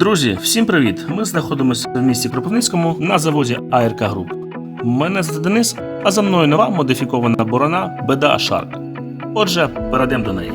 Друзі, всім привіт! Ми знаходимося в місті Кропивницькому на заводі АРК Груп. Мене звати Денис, а за мною нова модифікована борона Беда Шарк. Отже, перейдемо до неї.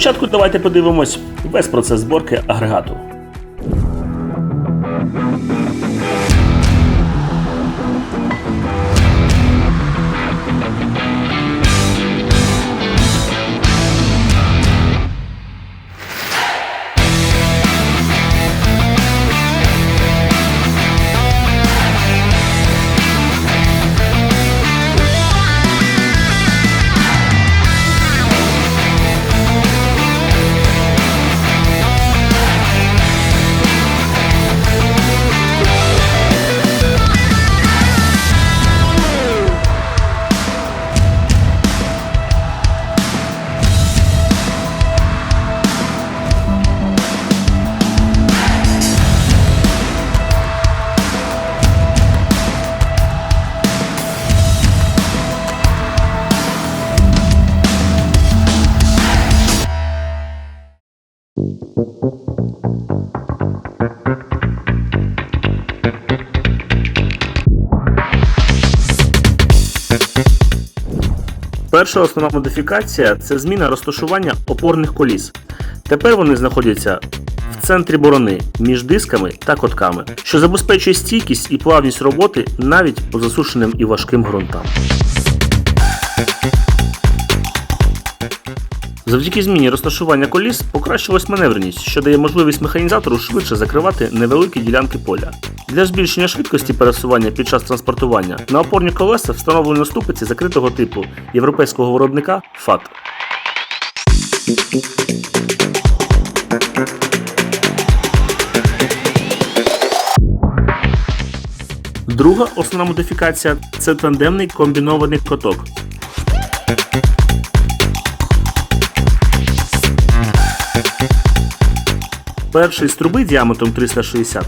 Спочатку давайте подивимось весь процес зборки агрегату. Перша основна модифікація це зміна розташування опорних коліс. Тепер вони знаходяться в центрі борони між дисками та котками, що забезпечує стійкість і плавність роботи навіть по засушеним і важким ґрунтам. Завдяки зміні розташування коліс покращилась маневреність, що дає можливість механізатору швидше закривати невеликі ділянки поля. Для збільшення швидкості пересування під час транспортування на опорні колеса встановлено ступиці закритого типу європейського виробника FAT. Друга основна модифікація це тандемний комбінований коток. Перший з труби діаметром 360.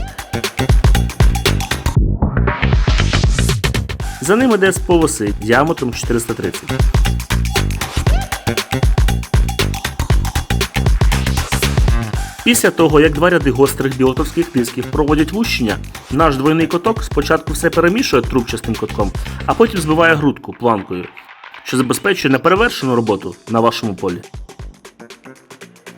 За ним іде з полоси діаметром 430. Після того, як два ряди гострих білотовських дисків проводять вущення, наш двойний коток спочатку все перемішує трубчастим котком, а потім збиває грудку планкою, що забезпечує неперевершену роботу на вашому полі.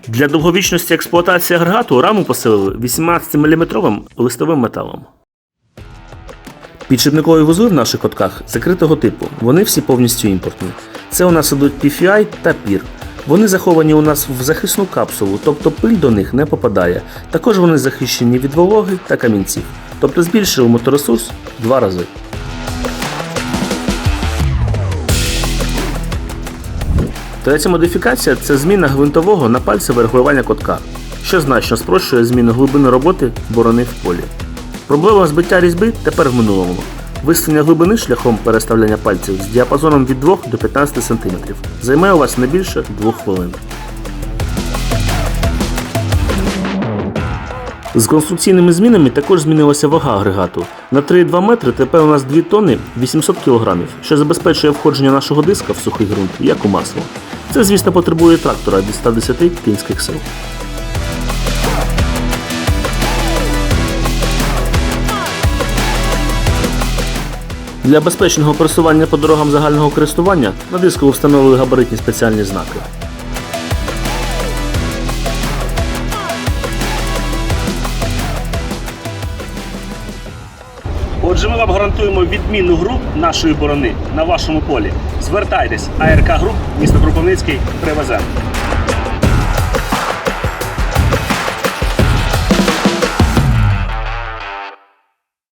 Для довговічності експлуатації агрегату раму посилили 18-мм листовим металом. Підшипникові вузли в наших котках закритого типу. Вони всі повністю імпортні. Це у нас ідуть PFI та PIR. Вони заховані у нас в захисну капсулу, тобто пиль до них не попадає. Також вони захищені від вологи та камінців. Тобто збільшили моторесурс два рази. Третя модифікація це зміна гвинтового на пальцеве регулювання котка, що значно спрощує зміну глибини роботи борони в полі. Проблема збиття різьби тепер в минулому. Виставлення глибини шляхом переставляння пальців з діапазоном від 2 до 15 см займає у вас не більше 2 хвилин. З конструкційними змінами також змінилася вага агрегату. На 3,2 метри тепер у нас 2 тонни 800 кг, що забезпечує входження нашого диска в сухий ґрунт, як у масло. Це, звісно, потребує трактора від 110 кінських сил. Для безпечного пересування по дорогам загального користування на диску встановили габаритні спеціальні знаки. Отже, ми вам гарантуємо відмінну гру нашої борони на вашому полі. Звертайтесь, АРК Груп, місто Кропивницький, привеземо.